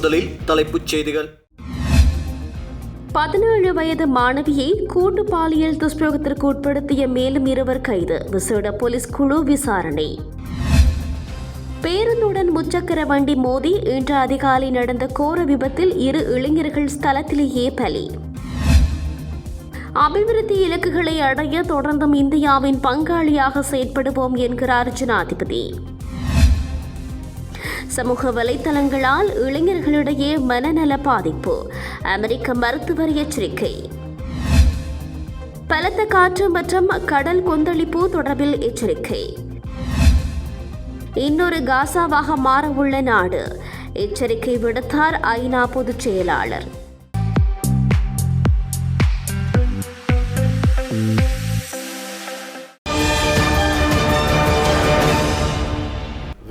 முதலில் தலைப்புச் செய்திகள். பதினேழு வயது மாணவியை கூட்டு பாலியல் துஷ்பிரயோகத்திற்கு உட்படுத்திய மேலும் இருவர் கைது. விசேட போலீஸ் குழு விசாரணை. பேருந்துடன் முச்சக்கர வண்டி மோதி இன்று அதிகாலை நடந்த கோர விபத்தில் இரு இளைஞர்கள் ஸ்தலத்திலேயே பலி. அபிவிருத்தி இலக்குகளை அடைய தொடர்ந்தும் இந்தியாவின் பங்காளியாக செயற்படுவோம் என்கிறார் ஜனாதிபதி. சமூக வலைத்தளங்களால் இளைஞர்களிடையே மனநல பாதிப்பு. அமெரிக்க மருத்துவர் எச்சரிக்கை. பலத்த காற்று மற்றும் கடல் கொந்தளிப்பு தொடர்பில் எச்சரிக்கை. இன்னொரு காசாவாக மாறவுள்ள நாடு. எச்சரிக்கை விடுத்தார் ஐநா பொதுச் செயலாளர்.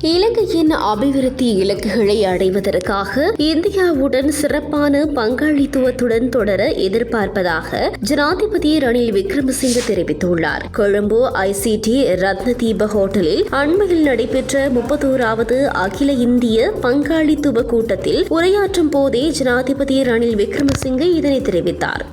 இலங்கையின் அபிவிருத்தி இலக்குகளை அடைவதற்காக இந்தியாவுடன் சிறப்பான பங்காளித்துவத்துடன் தொடர எதிர்பார்ப்பதாக ஜனாதிபதி ரணில் விக்ரமசிங்க தெரிவித்துள்ளார். கொழும்பு ஐசிடி ரத்னதீப ஹோட்டலில் அண்மையில் நடைபெற்ற முப்பத்தோராவது அகில இந்திய பங்காளித்துவ கூட்டத்தில் உரையாற்றும் போதே ஜனாதிபதி ரணில் விக்ரமசிங்க இதனை தெரிவித்தார்.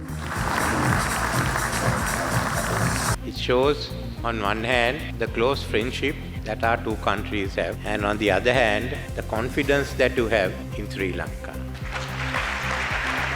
It shows, on one hand, the close friendship that our two countries have, and on the other hand, the confidence that you have in Sri Lanka.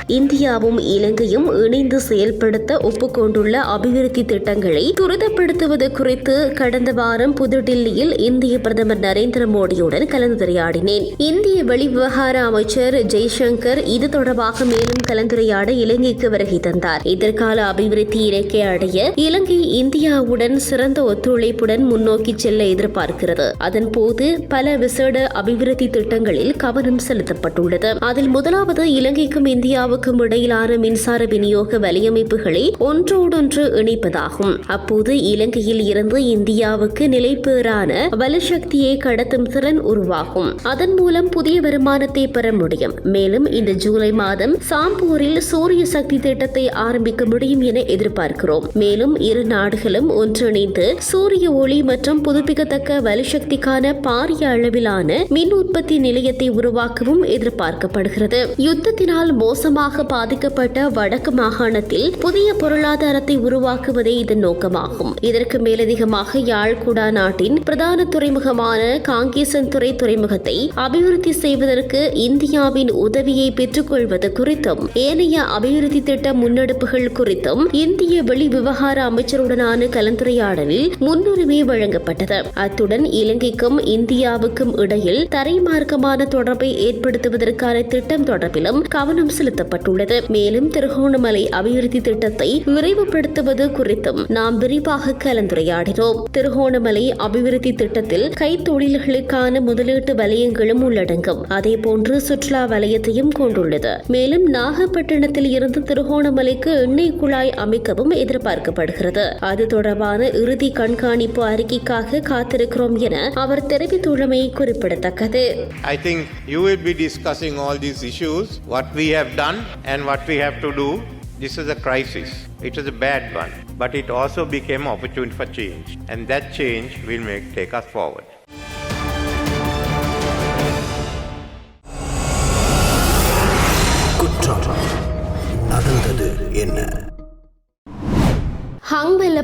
இந்தியாவும் இலங்கையும் இணைந்து செயல்படுத்த ஒப்புக்கொண்டுள்ள அபிவிருத்தி திட்டங்களை துரிதப்படுத்துவது குறித்து கடந்த வாரம் புதுடில்லியில் இந்திய பிரதமர் நரேந்திர மோடியுடன் கலந்துரையாடினேன். இந்திய வெளிவிவகார அமைச்சர் ஜெய்சங்கர் இது தொடர்பாக மேலும் கலந்துரையாட இலங்கைக்கு வருகை தந்தார். எதிர்கால அபிவிருத்தி இலக்கை அடைய இலங்கை இந்தியாவுடன் சிறந்த ஒத்துழைப்புடன் முன்னோக்கி செல்ல எதிர்பார்க்கிறது. அதன் போது பல விசேட அபிவிருத்தி திட்டங்களில் கவனம் செலுத்தப்பட்டுள்ளது. அதில் முதலாவது இலங்கைக்கும் இந்தியாவுக்கும் இடையிலான மின்சார விநியோக வலையமைப்புகளை ஒன்றோடொன்று இணைப்பதாகும். அப்போது இலங்கையில் இருந்து இந்தியாவுக்கு நிலைப்பேறான வலுசக்தியை கடத்தும் திறன் உருவாகும். அதன் மூலம் புதிய வருமானத்தை பெற முடியும். மேலும் இந்த ஜூலை மாதம் சாம்பூரில் சூரிய சக்தி திட்டத்தை ஆரம்பிக்க முடியும் என எதிர்பார்க்கிறோம். மேலும் இரு நாடுகளும் ஒன்றிணைந்து சூரிய ஒளி மற்றும் புதுப்பிக்கத்தக்க வலுசக்திக்கான பாரிய அளவிலான மின் உற்பத்தி நிலையத்தை உருவாக்கவும் எதிர்பார்க்கப்படுகிறது. யுத்தத்தினால் மோசமாக பாதிக்கப்பட்ட வடக்கு மாகாணத்தில் புதிய பொருளாதாரத்தை உருவாக்குவதே இதன் நோக்கமாகும். இதற்கு மேலதிகமாக யாழ்குடா நாட்டின் பிரதான துறைமுகமான காங்கேசன் துறை துறைமுகத்தை அபிவிருத்தி செய்வதற்கு இந்தியாவின் உதவியை பெற்றுக்கொள்வது குறித்தும் ஏனைய அபிவிருத்தி திட்ட முன்னெடுப்புகள் குறித்தும் இந்திய வெளி விவகார அமைச்சருடனான கலந்துரையாடலில் முன்னுரிமை வழங்கப்பட்டது. அத்துடன் இலங்கைக்கும் இந்தியாவுக்கும் இடையில் தரைமார்க்கமான தொடர்பை ஏற்படுத்துவதற்கான திட்டம் தொடர்பிலும் கவனம் செலுத்தப்பட்டது. செலுத்தப்பட்டுள்ளது மேலும் திருகோணமலை அபிவிருத்தி திட்டத்தை விரைவுபடுத்துவது குறித்தும் நாம் விரிவாக கலந்துரையாடினோம். திருகோணமலை அபிவிருத்தி திட்டத்தில் கைத்தொழில்களுக்கான முதலீட்டு வலயங்களும் உள்ளடங்கும். அதேபோன்று சுற்றுலா வலயத்தையும் கொண்டுள்ளது. மேலும் நாகப்பட்டினத்தில் இருந்து திருகோணமலைக்கு எண்ணெய் குழாய் அமைக்கவும் எதிர்பார்க்கப்படுகிறது. அது தொடர்பான இறுதி கண்காணிப்பு அறிக்கைக்காக காத்திருக்கிறோம் என அவர் தெரிவித்துள்ளமை குறிப்பிடத்தக்கது. I think you will be discussing all these issues, what we have done and what we have to do. This is a crisis. It is a bad one, but it also became opportunity for change, and that change will make take us forward.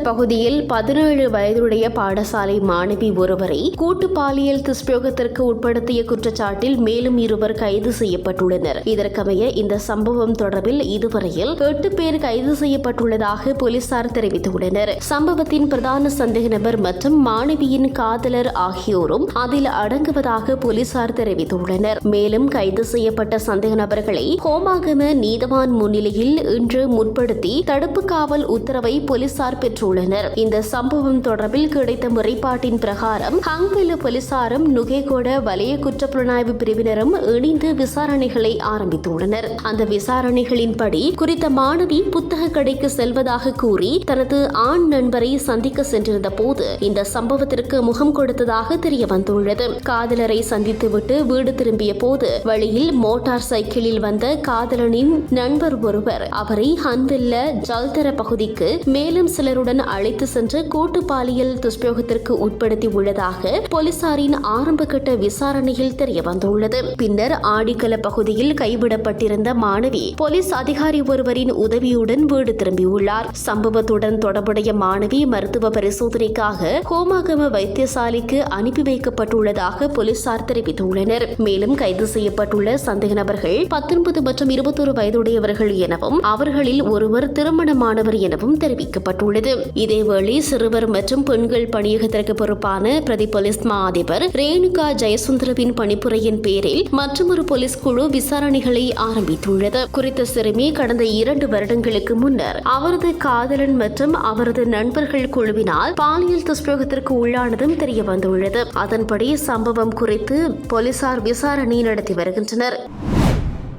பகுதியில் பதினேழு வயதுடைய பாடசாலை மாணவி ஒருவரை கூட்டு பாலியல் துஷ்பிரயோகத்திற்கு உட்படுத்திய குற்றச்சாட்டில் மேலும் இருவர் கைது செய்யப்பட்டுள்ளனர். இதற்கமைய இந்த சம்பவம் தொடர்பில் இதுவரையில் எட்டு பேர் கைது செய்யப்பட்டுள்ளதாக போலீசார் தெரிவித்துள்ளனர். சம்பவத்தின் பிரதான சந்தேக நபர் மற்றும் மாணவியின் காதலர் ஆகியோரும் அதில் அடங்குவதாக போலீசார் தெரிவித்துள்ளனர். மேலும் கைது செய்யப்பட்ட சந்தேக நபர்களை ஹோமாகம நீதவான் முன்னிலையில் இன்று முற்படுத்தி தடுப்பு காவல் உத்தரவை போலீசார் பெற்றுள்ளனர். உள்ளனர். இந்த சம்பவம் தொடர்பில் கிடைத்த முறைப்பாட்டின் பிரகாரம் ஹங்வெல போலீசாரும் நுகேகொட வலய குற்றப்புலனாய்வு பிரிவினரும் இணைந்து விசாரணைகளை ஆரம்பித்துள்ளனர் அந்த விசாரணைகளின்படி குறித்த மாணவி புத்தக கடைக்கு செல்வதாக கூறி தனது ஆண் நண்பரை சந்திக்க சென்றிருந்த போது இந்த சம்பவத்திற்கு முகம் கொடுத்ததாக தெரிய வந்துள்ளது. காதலரை சந்தித்துவிட்டு வீடு திரும்பிய போது வழியில் மோட்டார் சைக்கிளில் வந்த காதலனின் நண்பர் ஒருவர் அவரை ஹன்வெல்ல ஜல்தர பகுதிக்கு மேலும் சிலருடன் அழைத்து சென்று கூட்டு பாலியல் துஷ்பிரயோகத்திற்கு உட்படுத்தி உள்ளதாக போலீசாரின் ஆரம்பகட்ட விசாரணையில் தெரிய வந்துள்ளது. பின்னர் ஆடிக்கல பகுதியில் கைவிடப்பட்டிருந்த மாணவி போலீஸ் அதிகாரி ஒருவரின் உதவியுடன் வீடு திரும்பியுள்ளார். சம்பவத்துடன் தொடர்புடைய மாணவி மருத்துவ பரிசோதனைக்காக கோமாகம வைத்தியசாலைக்கு அனுப்பி வைக்கப்பட்டுள்ளதாக போலீசார் தெரிவித்துள்ளனர். மேலும் கைது செய்யப்பட்டுள்ள சந்தேக நபர்கள் பத்தொன்பது மற்றும் இருபத்தொரு வயதுடையவர்கள் எனவும் அவர்களில் ஒருவர் திருமணமானவர் எனவும் தெரிவிக்கப்பட்டுள்ளது. இதேவேளை சிறுவர் மற்றும் பெண்கள் பணியகத்திற்கு பொறுப்பான பிரதி போலீஸ் மா அதிபர் ரேணுகா ஜெயசுந்தரவின் பணிப்புரையின் பேரில் மற்றொரு போலீஸ் குழு விசாரணைகளை ஆரம்பித்துள்ளது. குறித்த சிறுமி கடந்த இரண்டு வருடங்களுக்கு முன்னர் அவரது காதலன் மற்றும் அவரது நண்பர்கள் குழுவினால் பாலியல் துஷ்பிரயோகத்திற்கு உள்ளானதும் தெரிய வந்துள்ளது அதன்படி சம்பவம் குறித்து போலீசார் விசாரணை நடத்தி வருகின்றனர்.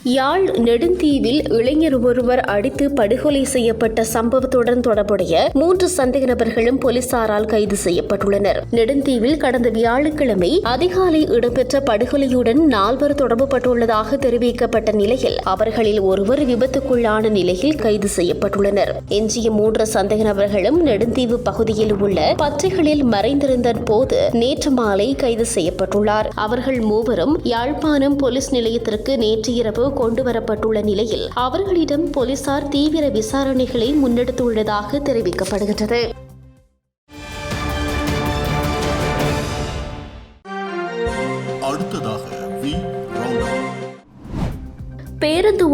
யாழ் நெடுந்தீவில் இளைஞர் ஒருவர் அடித்து படுகொலை செய்யப்பட்ட சம்பவத்துடன் தொடர்புடைய மூன்று சந்தேக நபர்களும் போலீசாரால் கைது செய்யப்பட்டுள்ளனர். நெடுந்தீவில் கடந்த வியாழக்கிழமை அதிகாலை இடம்பெற்ற படுகொலையுடன் நால்வர் தொடர்புபட்டுள்ளதாக தெரிவிக்கப்பட்ட நிலையில் அவர்களில் ஒருவர் விபத்துக்குள்ளான நிலையில் கைது செய்யப்பட்டுள்ளனர். எஞ்சிய மூன்று சந்தேக நபர்களும் நெடுந்தீவு பகுதியில் உள்ள பச்சைகளில் மறைந்திருந்த போது நேற்று மாலை கைது செய்யப்பட்டுள்ளார். அவர்கள் மூவரும் யாழ்ப்பாணம் போலீஸ் நிலையத்திற்கு நேற்று இரவு கொண்டுவரப்பட்டுள்ள நிலையில் அவர்களிடம் போலீசார் தீவிர விசாரணைகளை முன்னெடுத்துள்ளதாக தெரிவிக்கப்படுகின்றது.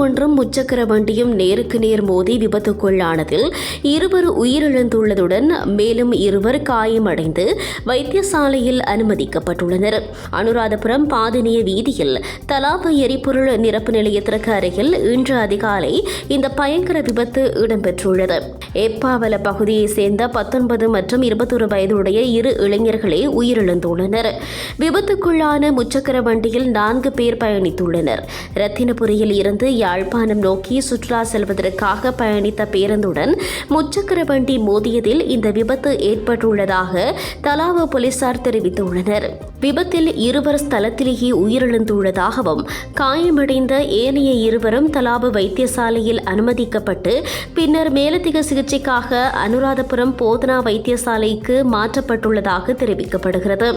ஒன்றும் முச்சக்கர வண்டியும் நேருக்கு நேர் மோதி விபத்துக்குள்ளானதில் இருவர் உயிரிழந்துள்ளதுடன் மேலும் இருவர் காயமடைந்து வைத்தியசாலையில் அனுமதிக்கப்பட்டுள்ளனர். அனுராதபுரம் பாதினிய வீதியில் தலாப எரிபொருள் நிரப்பு நிலையத்திற்கு அருகில் இன்று அதிகாலை இந்த பயங்கர விபத்து இடம்பெற்றுள்ளது. எப்பாவல பகுதியைச் சேர்ந்த பத்தொன்பது மற்றும் இருபத்தொரு வயதுடைய இரு இளைஞர்களே உயிரிழந்துள்ளனர். விபத்துக்குள்ளான முச்சக்கர வண்டியில் நான்கு பேர் பயணித்துள்ளனர். ரத்தினபுரியில் இருந்து யாழ்ப்பாணம் நோக்கி சுற்றுலா செல்வதற்காக பயணித்த பேருந்துடன் முச்சக்கர வண்டி மோதியதில் இந்த விபத்து ஏற்பட்டுள்ளதாக தலாவ போலீசார் தெரிவித்துள்ளனர். விபத்தில் இருவர் ஸ்தலத்திலேயே உயிரிழந்துள்ளதாகவும் காயமடைந்த ஏனைய இருவரும் தலாபு வைத்தியசாலையில் அனுமதிக்கப்பட்டு பின்னர் மேலதிக சிகிச்சைக்காக அனுராதபுரம் போதனா வைத்தியசாலைக்கு மாற்றப்பட்டுள்ளதாக தெரிவிக்கப்படுகிறது.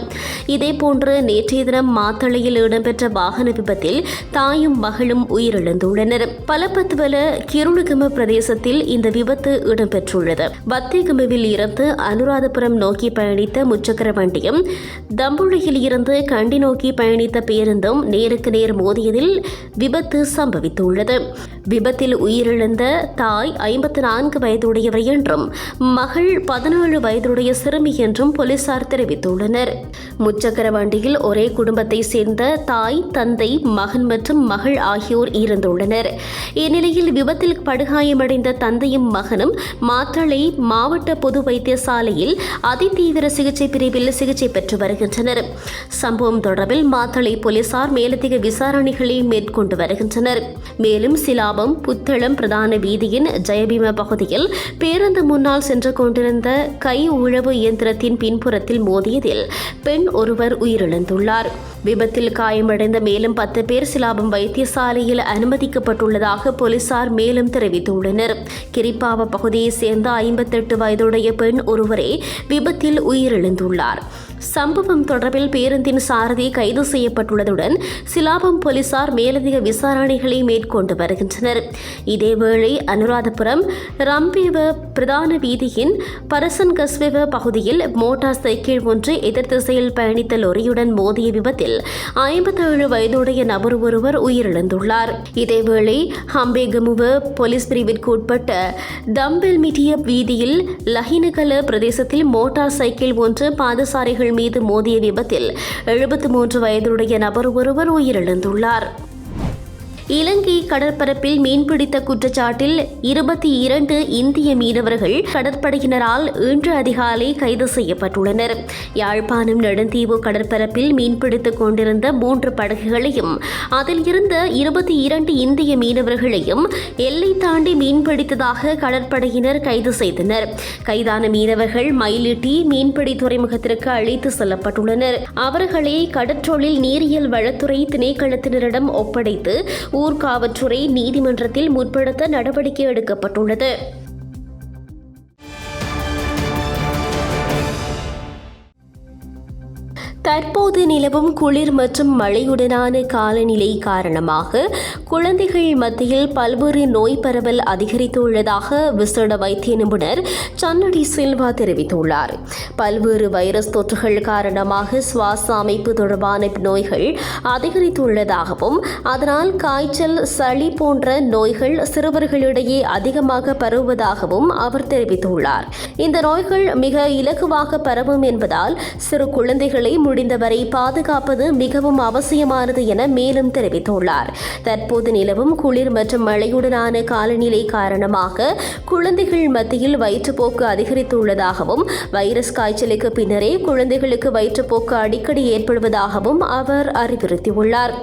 இதேபோன்று நேற்றைய தினம் மாத்தளையில் இடம்பெற்ற வாகன விபத்தில் தாயும் மகளும் உயிரிழந்துள்ளனர். பலப்பத்துவல கிருணுகம பிரதேசத்தில் இந்த விபத்து இடம்பெற்றுள்ளது. பத்திகமவில் இருந்து அனுராதபுரம் நோக்கி பயணித்த முச்சக்கர வண்டியும் தம்புழியில் இருந்து கண்டி நோக்கி பயணித்த பேருந்தும் நேருக்கு நேர் மோதியதில் விபத்து சம்பவித்துள்ளது. விபத்தில் உயிரிழந்த தாய் ஐம்பத்தி நான்கு வயதுடையவர் என்றும் மகள் பதினேழு வயதுடைய சிறுமி என்றும் போலீசார் தெரிவித்துள்ளனர். முச்சக்கர வண்டியில் ஒரே குடும்பத்தை சேர்ந்த தாய் தந்தை மகன் மற்றும் மகள் ஆகியோர் இருந்துள்ளனர். இந்நிலையில் விபத்தில் படுகாயமடைந்த தந்தையும் மகனும் மாத்தளை மாவட்ட பொது வைத்தியசாலையில் அதிதீவிர சிகிச்சை பிரிவில் சிகிச்சை பெற்று வருகின்றனர். சம்பவம் தொடர்பில் மாத்தளை போலீசார் மேலதிக விசாரணைகளை மேற்கொண்டு வருகின்றனர். மேலும் சில கிராமம் புத்தளம் பிரதான வீதியின் ஜெயபீம பகுதியில் பேருந்து முன்னால் சென்று கொண்டிருந்த கை உழவு இயந்திரத்தின் பின்புறத்தில் மோதியதில் பெண் ஒருவர் உயிரிழந்துள்ளார். விபத்தில் காயமடைந்த மேலும் பத்து பேர் சிலாபம் வைத்தியசாலையில் அனுமதிக்கப்பட்டுள்ளதாக போலீசார் மேலும் தெரிவித்துள்ளனர். கிரிப்பாவ பகுதியைச் சேர்ந்த ஐம்பத்தெட்டு வயதுடைய பெண் ஒருவரே விபத்தில் உயிரிழந்துள்ளார். சம்பவம் தொடர்பில் பேருந்தின் சாரதி கைது செய்யப்பட்டுள்ளதுடன் சிலாபம் போலீசார் மேலதிக விசாரணைகளை மேற்கொண்டு வருகின்றனர். இதேவேளை அனுராதபுரம் ரம்பேவ பிரதான வீதியின் பரசன் கஸ்வெவ பகுதியில் மோட்டார் சைக்கிள் ஒன்று எதிர் திசையில் பயணித்த லொரியுடன் மோதிய விபத்தில் ஐம்பத்தேழு வயதுடைய நபர் ஒருவர் உயிரிழந்துள்ளார். இதேவேளை ஹம்பேகமுவ போலீஸ் பிரிவிற்கு உட்பட்ட தம்பெல்மிட்டிய வீதியில் லஹினகல பிரதேசத்தில் மோட்டார் சைக்கிள் ஒன்று பாதசாரிகள் மீது மோதிய விபத்தில் எழுபத்தி மூன்று வயதுடைய நபர் ஒருவர் உயிரிழந்துள்ளார். இலங்கை கடற்பரப்பில் மீன்பிடித்த குற்றச்சாட்டில் இருபத்தி இரண்டு இந்திய மீனவர்கள் கடற்படையினரால் இன்று அதிகாலை கைது செய்யப்பட்டுள்ளனர். யாழ்ப்பாணம் நெடுந்தீவு கடற்பரப்பில் மீன்பிடித்துக் கொண்டிருந்த மூன்று படகுகளையும் அதில் இருந்த இருபத்தி இரண்டு இந்திய மீனவர்களையும் எல்லை தாண்டி மீன்பிடித்ததாக கடற்படையினர் கைது செய்தனர். கைதான மீனவர்கள் மயிலிட்டி மீன்பிடி துறைமுகத்திற்கு அழைத்து செல்லப்பட்டுள்ளனர். அவர்களை கடற்றொழில் நீரியல் வளத்துறை திணைக்களத்தினரிடம் ஒப்படைத்து ஊர்காவற்றுறை நீதிமன்றத்தில் முற்படுத்த நடவடிக்கை எடுக்கப்பட்டுள்ளது. தற்போது நிலவும் குளிர் மற்றும் மழையுடனான காலநிலை காரணமாக குழந்தைகள் மத்தியில் பல்வேறு நோய் பரவல் அதிகரித்துள்ளதாக விசேட வைத்திய நிபுணர் சன்னடி சில்வா தெரிவித்துள்ளார். பல்வேறு வைரஸ் தொற்றுகள் காரணமாக சுவாச அமைப்பு தொடர்பான நோய்கள் அதிகரித்துள்ளதாகவும் அதனால் காய்ச்சல் சளி போன்ற நோய்கள் சிறுவர்களிடையே அதிகமாக பரவுவதாகவும் அவர் தெரிவித்துள்ளார். இந்த நோய்கள் மிக இலகுவாக பரவும் என்பதால் சிறு குழந்தைகளை முடிந்தவரை பாதுகாப்பது மிகவும் அவசியமானது என மேலும் தெரிவித்துள்ளார். தற்போது நிலவும் குளிர் மற்றும் மழையுடனான காலநிலை காரணமாக குழந்தைகள் மத்தியில் வயிற்றுப்போக்கு அதிகரித்துள்ளதாகவும் வைரஸ் காய்ச்சலுக்கு பின்னரே குழந்தைகளுக்கு வயிற்றுப்போக்கு அடிக்கடி ஏற்படுவதாகவும் அவர் அறிவுறுத்தியுள்ளார்.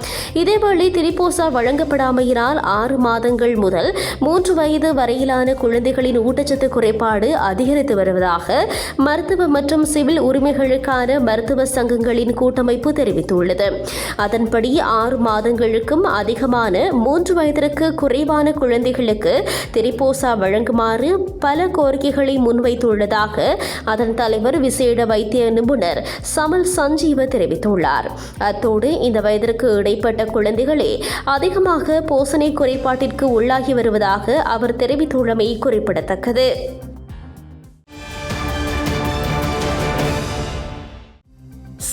இதேவேளை திரிபோசா வழங்கப்படாமையினால் ஆறு மாதங்கள் முதல் மூன்று வயது வரையிலான குழந்தைகளின் ஊட்டச்சத்து குறைபாடு அதிகரித்து வருவதாக மருத்துவ மற்றும் சிவில் உரிமைகளுக்கான மருத்துவ சங்கங்களின் கூட்டமைப்பு தெரிவித்துள்ளது. அதன்படி ஆறு மாதங்களுக்கும் அதிகமான மூன்று வயதிற்கு குறைவான குழந்தைகளுக்கு திரிபோசா வழங்குமாறு பல கோரிக்கைகளை முன்வைத்துள்ளதாக அதன் தலைவர் விசேட வைத்திய நிபுணர் சமல் சஞ்சீவ தெரிவித்துள்ளார். அத்தோடு இந்த வயதிற்கு இடைப்பட்ட குழந்தைகளே அதிகமாக போசனை குறைபாட்டிற்கு உள்ளாகி வருவதாக அவர் தெரிவித்துள்ளமை குறிப்பிடத்தக்கது.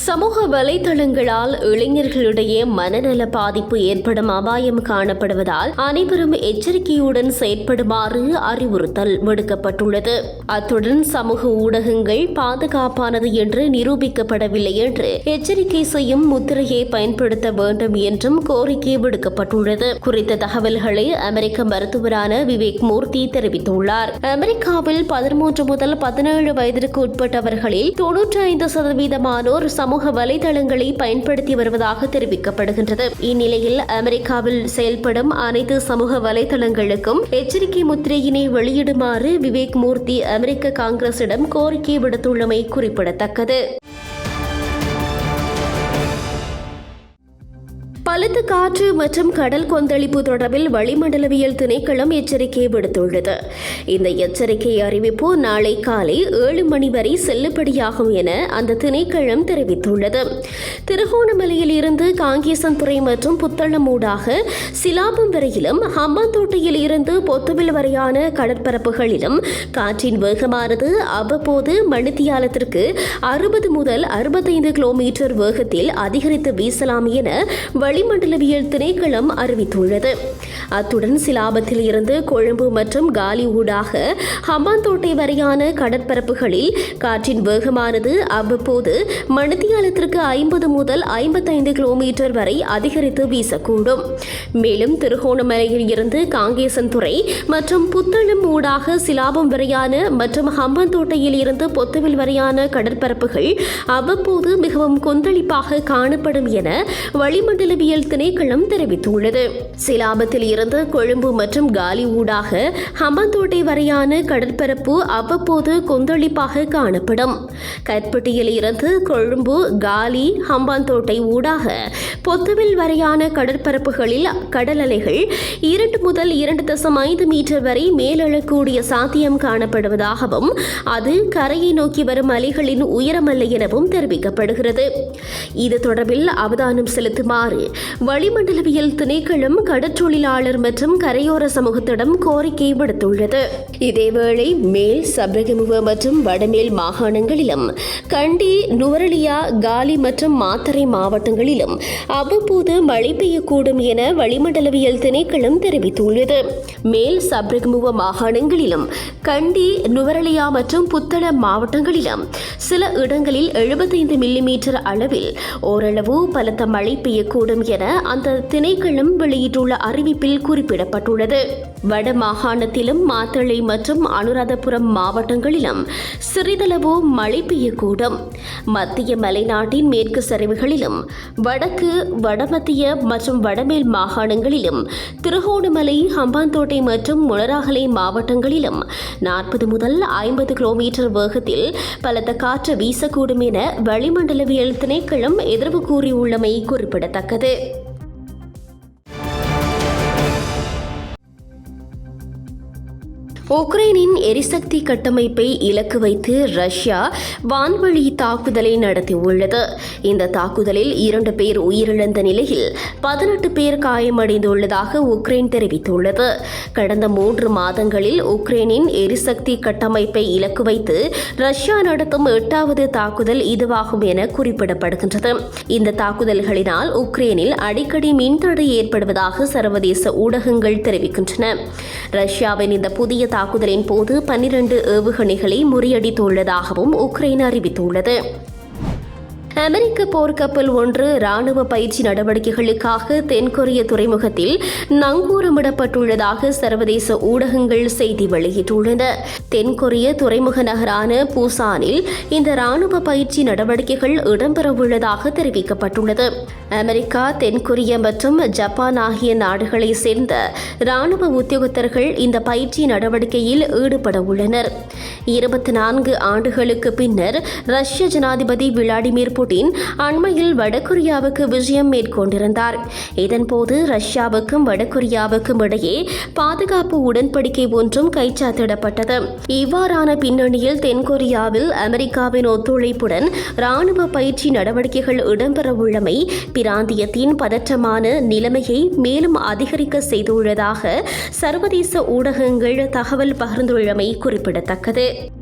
சமூக வலைதளங்களால் இளைஞர்களிடையே மனநல பாதிப்பு ஏற்படும் அபாயம் காணப்படுவதால் அனைவரும் எச்சரிக்கையுடன் செயற்படுமாறு அறிவுறுத்தல் விடுக்கப்பட்டுள்ளது. அத்துடன் சமூக ஊடகங்கள் பாதுகாப்பானது என்று நிரூபிக்கப்படவில்லை என்று எச்சரிக்கை செய்யும் முத்திரையை பயன்படுத்த வேண்டும் என்றும் கோரிக்கை விடுக்கப்பட்டுள்ளது. குறித்த தகவல்களை அமெரிக்க மருத்துவரான விவேக் மூர்த்தி தெரிவித்துள்ளார். அமெரிக்காவில் பதிமூன்று முதல் பதினேழு வயதிற்கு உட்பட்டவர்களில் தொன்னூற்றி ஐந்து சதவீதமானோர் சமூக சமூக வலைதளங்களை பயன்படுத்தி வருவதாக தெரிவிக்கப்படுகின்றது. இந்நிலையில் அமெரிக்காவில் செயல்படும் அனைத்து சமூக வலைதளங்களுக்கும் எச்சரிக்கை முத்திரையினை வெளியிடுமாறு விவேக் மூர்த்தி அமெரிக்க காங்கிரசிடம் கோரிக்கை விடுத்துள்ளமை குறிப்பிடத்தக்கது. பலத்த காற்று மற்றும் கடல் கொந்தளிப்பு தொடர்பில் வளிமண்டலவியல் திணைக்களம் எச்சரிக்கை விடுத்துள்ளது. இந்த எச்சரிக்கை அறிவிப்பு நாளை காலை ஏழு மணி வரை செல்லுபடியாகும் என அந்த திணைக்களம் தெரிவித்துள்ளது. திருகோணமலையில் இருந்து காங்கேசன்துறை மற்றும் புத்தளம் ஊடாக சிலாபம் வரையிலும் ஹம்பாந்தோட்டையில் இருந்து பொத்துவில் வரையான கடற்பரப்புகளிலும் காற்றின் வேகமானது அவ்வப்போது மணித்தியாலத்திற்கு அறுபது முதல் அறுபத்தைந்து கிலோமீட்டர் வேகத்தில் அதிகரித்து வீசலாம் என வளிமண்டலவியல் திணைக்களம் அறிவித்துள்ளது. அத்துடன் சிலாபத்தில் இருந்து கொழும்பு மற்றும் காலி ஊடாக ஹம்பாந்தோட்டை வரையான கடற்பரப்புகளில் காற்றின் வேகமானது அவ்வப்போது மணித்தியாலத்திற்கு ஐம்பது முதல் ஐம்பத்தைந்து கிலோமீட்டர் வரை அதிகரித்து வீசக்கூடும். மேலும் திருகோணமலையில் இருந்து காங்கேசன்துறை மற்றும் புத்தளம் ஊடாக சிலாபம் வரையான மற்றும் ஹம்பந்தோட்டையில் இருந்து பொத்துவில் வரையான கடற்பரப்புகள் அவ்வப்போது மிகவும் கொந்தளிப்பாக காணப்படும் என வளிமண்டலவியல் திணைக்களம் தெரிவித்துள்ளது. சிலாபத்தில் இருந்து கொழும்பு மற்றும் காலி ஊடாக ஹம்பந்தோட்டை வரையான கடற்பரப்பு அவ்வப்போது கொந்தளிப்பாக காணப்படும். கற்பட்டியில் இருந்து கொழும்பு காலி ஹம்பாந்தோட்டை ஊடாக பொத்துவில் வரையான கடற்பரப்புகளில் கடல் அலைகள் இரண்டு முதல் இரண்டு தசம் ஐந்து மீட்டர் வரை மேலெழக்கூடிய சாத்தியம் காணப்படுவதாகவும் அது கரையை நோக்கி வரும் அலைகளின் உயரமல்ல எனவும் தெரிவிக்கப்படுகிறது. இது தொடர்பில் அவதானம் செலுத்துமாறு வளிமண்டலவியல் திணைக்களம் கடற்றொழிலாளர் மற்றும் கரையோர சமூகத்திடம் கோரிக்கை விடுத்துள்ளது. இதேவேளை மேல் சபரகமுக மற்றும் வடமேல் மாகாணங்களிலும் கண்டி நுவரலியா காலி மற்றும் மாத்தறை மாவட்டங்களிலும் அவ்வப்போது மழை பெய்யக்கூடும் என வளிமண்டலவியல் திணைக்களம் தெரிவித்துள்ளது. மேல் சப்ரகமுவ மாகாணங்களிலும் கண்டி நுவரலியா மற்றும் புத்தள மாவட்டங்களிலும் சில இடங்களில் எழுபத்தைந்து மில்லிமீட்டர் அளவில் ஓரளவு பலத்த மழை பெய்யக்கூடும் என அந்த திணைக்களம் வெளியிட்டுள்ள அறிவிப்பில் குறிப்பிடப்பட்டுள்ளது. வட மாகாணத்திலும் மாத்தளை மற்றும் அனுராதபுரம் மாவட்டங்களிலும் சிறிதளவு மழை பெய்யக்கூடும். மத்திய மலைநாட்டின் மேற்கு சரிவுகளிலும் வடக்கு வடமத்திய மற்றும் வடமேல் மாகாணங்களிலும் திருகோணமலை ஹம்பாந்தோட்டை மற்றும் முனராகலை மாவட்டங்களிலும் நாற்பது முதல் ஐம்பது கிலோமீட்டர் வேகத்தில் பலத்த காற்று வீசக்கூடும் என வளிமண்டலவியல் திணைக்களம் எதிர்வு கூறியுள்ளமை குறிப்பிடத்தக்கது. உக்ரைனின் எரிசக்தி கட்டமைப்பை இலக்கு வைத்து ரஷ்யா வான்வழி தாக்குதலை நடத்தியுள்ளது. இந்த தாக்குதலில் இரண்டு பேர் உயிரிழந்த நிலையில் பதினெட்டு பேர் காயமடைந்துள்ளதாக உக்ரைன் தெரிவித்துள்ளது. கடந்த மூன்று மாதங்களில் உக்ரைனின் எரிசக்தி கட்டமைப்பை இலக்கு வைத்து ரஷ்யா நடத்தும் எட்டாவது தாக்குதல் இதுவாகும் என குறிப்பிடப்படுகின்றது. இந்த தாக்குதல்களினால் உக்ரைனில் அடிக்கடி மின்தடை ஏற்படுவதாக சர்வதேச ஊடகங்கள் தெரிவிக்கின்றன. ரஷ்யாவின் இந்த புதிய தாக்குதலின் போது பன்னிரண்டு ஏவுகணைகளை முறியடித்துள்ளதாகவும் உக்ரைன் அறிவித்துள்ளது. அமெரிக்க போர்க்கப்பல் ஒன்று ராணுவ பயிற்சி நடவடிக்கைகளுக்காக தென்கொரிய துறைமுகத்தில் நங்கூரமிடப்பட்டுள்ளதாக சர்வதேச ஊடகங்கள் செய்தி வெளியிட்டுள்ளன. தென்கொரிய துறைமுக நகரான பூசானில் இந்த ராணுவ பயிற்சி நடவடிக்கைகள் இடம்பெறவுள்ளதாக தெரிவிக்கப்பட்டுள்ளது. அமெரிக்கா தென்கொரிய மற்றும் ஜப்பான் ஆகிய நாடுகளை சேர்ந்த ராணுவ உத்தியோகத்தர்கள் இந்த பயிற்சி நடவடிக்கையில் ஈடுபட உள்ளனர் இருபத்தி நான்கு ஆண்டுகளுக்கு பின்னர் ரஷ்ய ஜனாதிபதி விளாடிமிர் புட்டின் அண்மையில் வடகொரியாவுக்கு விஜயம் மேற்கொண்டிருந்தார். இதன்போது ரஷ்யாவுக்கும் வடகொரியாவுக்கும் இடையே பாதுகாப்பு உடன்படிக்கை ஒன்றும் கைச்சாத்திடப்பட்டது. இவ்வாறான பின்னணியில் தென்கொரியாவில் அமெரிக்காவின் ஒத்துழைப்புடன் ராணுவ பயிற்சி நடவடிக்கைகள் இடம்பெறவுள்ளமை பிராந்தியத்தின் பதற்றமான நிலைமையை மேலும் அதிகரிக்க செய்துள்ளதாக சர்வதேச ஊடகங்கள் தகவல் பகிர்ந்துள்ளமை குறிப்பிடத்தக்கது.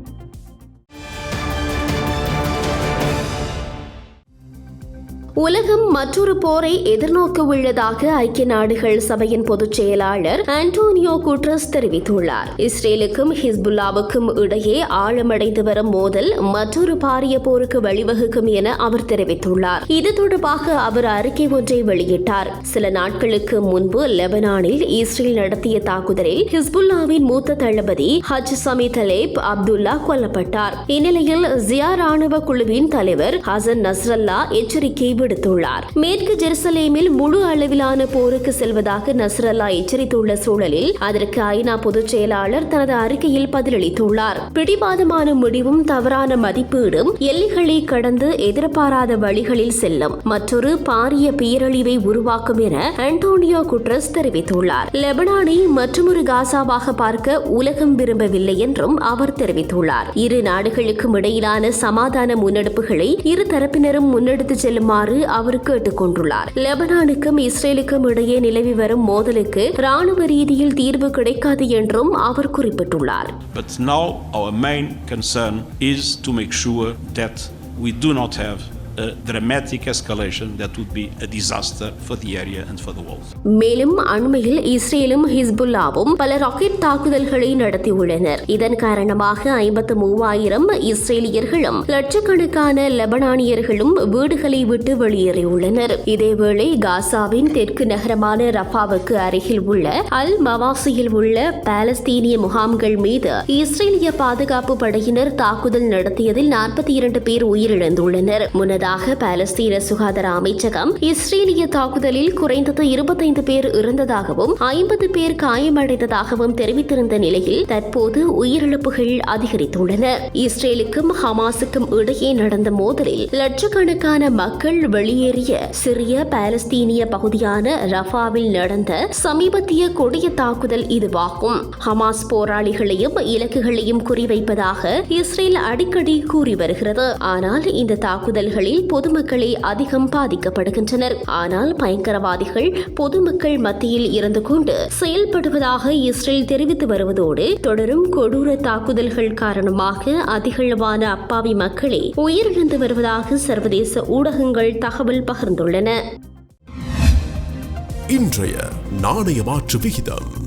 உலகம் மற்றொரு போரை எதிர்நோக்க உள்ளதாக ஐக்கிய நாடுகள் சபையின் பொதுச் செயலாளர் ஆண்டோனியோ குட்ரஸ் தெரிவித்துள்ளார். இஸ்ரேலுக்கும் ஹிஸ்புல்லாவுக்கும் இடையே ஆழமடைந்து வரும் மோதல் மற்றொரு பாரிய போருக்கு வழிவகுக்கும் என அவர் தெரிவித்துள்ளார். இது தொடர்பாக அவர் அறிக்கை ஒன்றை வெளியிட்டார். சில நாட்களுக்கு முன்பு லெபனானில் இஸ்ரேல் நடத்திய தாக்குதலில் ஹிஸ்புல்லாவின் மூத்த தளபதி ஹஜ் சமி தலேப் அப்துல்லா கொல்லப்பட்டார். இந்நிலையில் ஜியா ராணுவ குழுவின் தலைவர் ஹசன் நஸ்ரல்லா எச்சரிக்கை விடுத்துள்ளார் மேற்கு ஜெருசலேமில் முழு அளவிலான போருக்கு செல்வதாக நஸ்ரல்லா எச்சரித்துள்ள சூழலில் அதற்கு ஐநா பொதுச் செயலாளர் தனது அறிக்கையில் பதிலளித்துள்ளார். பிடிவாதமான முடிவும் தவறான மதிப்பீடும் எல்லைகளை கடந்து எதிர்பாராத வழிகளில் செல்லும். மற்றொரு பாரிய பேரழிவை உருவாக்கும் என அண்டோனியோ குட்ரஸ் தெரிவித்துள்ளார். லெபனானை மற்றொரு காசாவாக பார்க்க உலகம் விரும்பவில்லை என்றும் அவர் தெரிவித்துள்ளார். இரு நாடுகளுக்கும் இடையிலான சமாதான முன்னெடுப்புகளை இரு தரப்பினரும் முன்னெடுத்து செல்லுமாறு அவர் கேட்டுக் கொண்டுள்ளார் லெபனானுக்கும் இஸ்ரேலுக்கும் இடையே நிலவி வரும் மோதலுக்கு ராணுவ ரீதியில் தீர்வு கிடைக்காது என்றும் அவர் குறிப்பிட்டுள்ளார். But now our main concern is to make sure that we do not have a dramatic escalation that would be a disaster for the area and for the world. மேலும் அண்மையில் இஸ்ரேலும் ஹிஸ்புல்லாவும் பல ராக்கெட் தாக்குதல்களை நடத்தியுள்ளனர். இதன் காரணமாக ஐம்பத்து மூவாயிரம் இஸ்ரேலியர்களும் லட்சக்கணக்கான லெபனானியர்களும் வீடுகளை விட்டு வெளியேறியுள்ளனர். இதேவேளை காசாவின் தெற்கு நகரமான ரஃபாவுக்கு அருகில் உள்ள அல் மவாசியில் உள்ள பாலஸ்தீனிய முகாம்கள் மீது இஸ்ரேலிய பாதுகாப்பு படையினர் தாக்குதல் நடத்தியதில் நாற்பத்தி இரண்டு பேர் உயிரிழந்துள்ளனர். முன்னதாக பாலஸ்தீன சுகாதார அமைச்சகம் இஸ்ரேலிய தாக்குதலில் குறைந்தது இருபத்தைந்து பேர் இறந்ததாகவும் ஐம்பது பேர் காயமடைந்ததாகவும் தெரிவித்திருந்த நிலையில் தற்போது உயிரிழப்புகள் அதிகரித்துள்ளன. இஸ்ரேலுக்கும் ஹமாஸுக்கும் இடையே நடந்த மோதலில் லட்சக்கணக்கான மக்கள் வெளியேறிய சிறிய பாலஸ்தீனிய பகுதியான ரஃபாவில் நடந்த சமீபத்திய கொடிய தாக்குதல் இதுவாகும். ஹமாஸ் போராளிகளையும் இலக்குகளையும் குறிவைப்பதாக இஸ்ரேல் அடிக்கடி கூறி வருகிறது. ஆனால் இந்த தாக்குதல்களில் பொதுமக்களே அதிகம் பாதிக்கப்படுகின்றனர். ஆனால் பயங்கரவாதிகள் பொதுமக்கள் மத்தியில் இருந்து கொண்டு செயல்படுவதாக இஸ்ரேல் தெரிவித்து வருவதோடு தொடரும் கொடூர தாக்குதல்கள் காரணமாக அதிகளவான அப்பாவி மக்களே உயிரிழந்து வருவதாக சர்வதேச ஊடகங்கள் தகவல் பகிர்ந்துள்ளன. இன்றைய நாணய மாற்று விகிதம்.